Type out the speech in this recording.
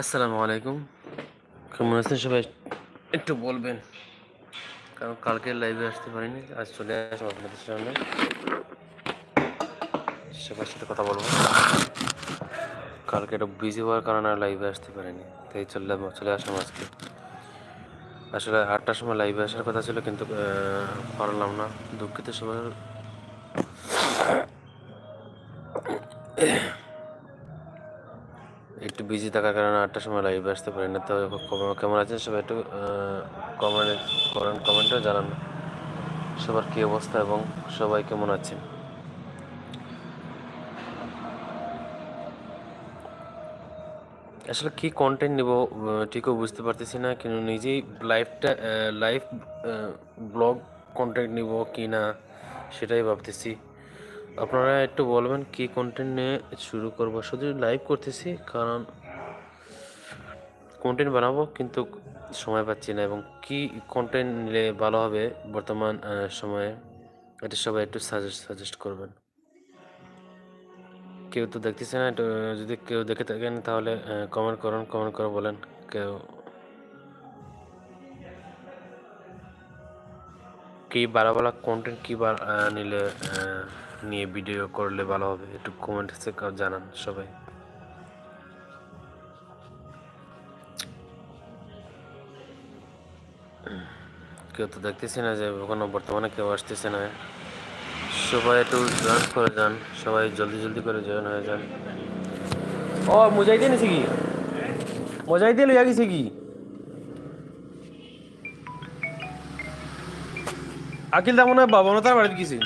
আসসালামু আলাইকুম। কেমন আছেন সবাই? একটু বলবেন। কারণ কালকে লাইভে আসতে পারিনি, আজ চলে আসব আপনাদের সামনে। সবার সাথে কথা বলব। কালকে একটু বিজি হওয়ার কারণে আর লাইভে আসতে পারিনি, তাই চলে চলে আসলাম আজকে। আসলে আটটার সময় লাইভে আসার কথা ছিল, কিন্তু পারলাম না। দুঃখিত সবার। একটু বিজি থাকার কারণে আটটার সময় লাইভে আসতে পারি না। তো কেমন- আছেন সবাই একটু কমেন্ট করেন কমেন্টও জানান সবার কী অবস্থা এবং সবাই কেমন আছেন। আসলে কি কন্টেন্ট নিব ঠিকও বুঝতে পারতেছি না, কিন্তু নিজেই লাইভটা লাইভ ব্লগ কন্টেন্ট নিব কি না, সেটাই ভাবতেছি। আপনারা একটু বলবেন কি কন্টেন্ট নিয়ে শুরু করব? শুধু লাইভ করতেছি, কারণ কন্টেন্ট বানাবো, কিন্তু সময় পাচ্ছি না এবং কি কন্টেন্ট নিলে ভালো হবে বর্তমান সময়ে, এটা সবাই একটু সাজেস্ট সাজেস্ট করবেন। কেউ তো দেখতেছে না যদি কেউ দেখে থাকেন, তাহলে কমেন্ট করুন কমেন্ট করে বলেন, কেউ কি ভালো কন্টেন্ট কি নিলে নিয়ে ভিডিও করলে ভালো হবে? একটু কমেন্টসে জানান সবাই। কেউ তো দেখতেছি না যে কোনো বর্তমানে কেউ আসতেছে না। সবাই একটু জয়েন করে যান। সবাই জলদি জলদি করে জয়েন হয়ে যান। ও মুজাই দিয়ে নিছে কি? মজাই দিয়ে লইয়া গেছে কি? আকিল মনে হয় বাবা তার বাড়িতে গেছে